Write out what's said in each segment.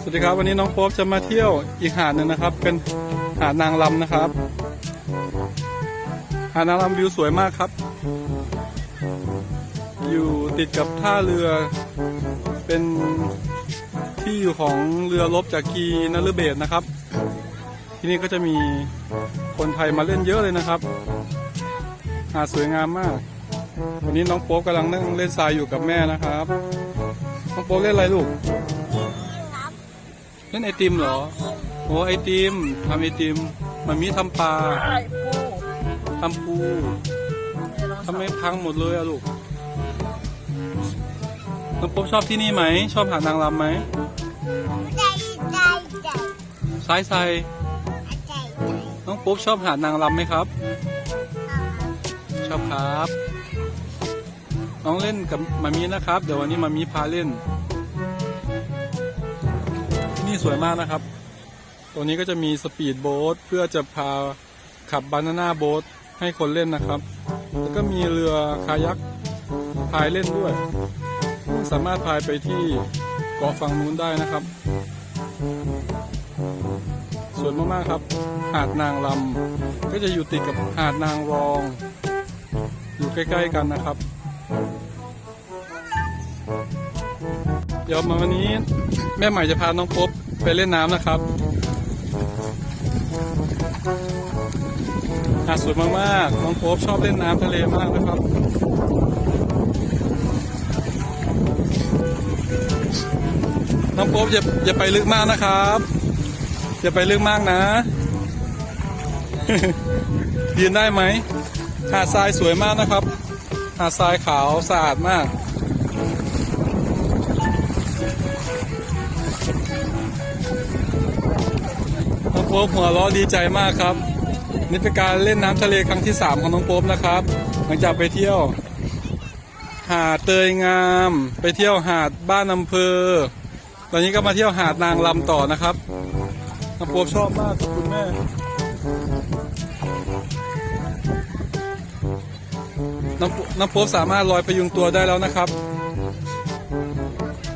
สวัสดีครับวันนี้น้องโป๊ปจะมาเที่ยวอีกหาดหนึ่งนะครับ เป็นหาดนางลำนะครับ หาดนางลำวิวสวยมากครับ อยู่ติดกับท่าเรือ เป็นที่อยู่ของเรือรบจากกีนฤเบศนะครับ ที่นี่ก็จะมีคนไทยมาเล่นเยอะเลยนะครับ หาดสวยงามมาก วันนี้น้องโป๊ปกำลังนั่งเล่นทรายอยู่กับแม่นะครับ น้องโป๊ปเล่นอะไรลูก เล่นไอติมเหรอ โอ้ไอติมทำไอติมมันมีทำปลาทำปูทำไมพังหมดเลยอะลูกน้องโป๊ปชอบที่นี่ไหม ชอบหานางรำไหมใจใจใจซ้ายใส่ใจน้องโป๊ปชอบหานางรำไหมครับ ชอบครับ น้องเล่นกับมามีนะครับ เดี๋ยววันนี้มามีพาเล่น ที่สวยมากนะครับ ตรงนี้ก็จะมีสปีดโบ๊ทเพื่อจะพาขับบานาน่าโบ๊ทให้คนเล่นนะครับ แล้วก็มีเรือคายักพายเล่นด้วย สามารถพายไปที่เกาะฝั่งนู้นได้นะครับ สวยมากๆครับ หาดนางลำก็จะอยู่ติดกับหาดนางรอง อยู่ใกล้ ๆ กันนะครับ เดี๋ยวมาวันนี้แม่ใหม่จะพาน้องพบ ไปเล่นน้ำนะครับหาดสวยมากๆ น้องพบชอบเล่นน้ำทะเลมากนะครับน้องพบอย่าอย่าไปลึกมากนะครับ อย่าไปลึกมากนะ ยืนได้ไหม หาดทรายสวยมากนะครับ หาดทรายขาวสะอาดมาก น้องโป๊ปหัวเราะดีใจมากครับ นี่เป็นการเล่นน้ำทะเลครั้งที่ 3 ของน้องโป๊ปนะครับ หลังจากไปเที่ยว หาดเตยงาม ไปเที่ยวหาดบ้านอำเภอ ตอนนี้ก็มาเที่ยวหาดนางลำต่อนะครับน้องโป๊ปชอบมากขอบคุณแม่น้องโป๊น้องโป๊ปสามารถลอยพยุงตัวได้แล้วนะครับ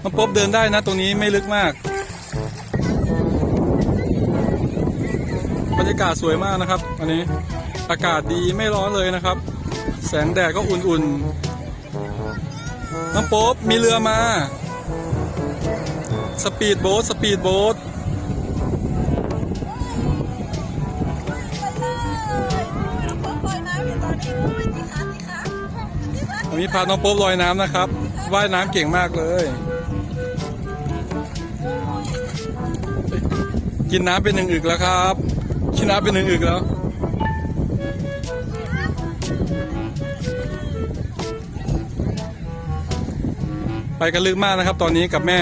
น้องป๊ปเดินได้นะ ตรงนี้ไม่ลึกมาก บรรยากาศสวยมากนะครับ อันนี้อากาศดีไม่ร้อนเลยนะครับ แสงแดดก็อุ่นๆ น้องป๊ปมีเรือมา สปีดโบ๊ทสปีดโบ๊ทวันนี้พาน้องโป๊ปลอยน้ำนะครับ ว่ายน้ำเก่งมากเลย กินน้ำเป็นหนึ่งอึกแล้วครับ กินน้ำเป็นหนึ่งอึกแล้ว ไปกันลึกมากนะครับ ตอนนี้กับแม่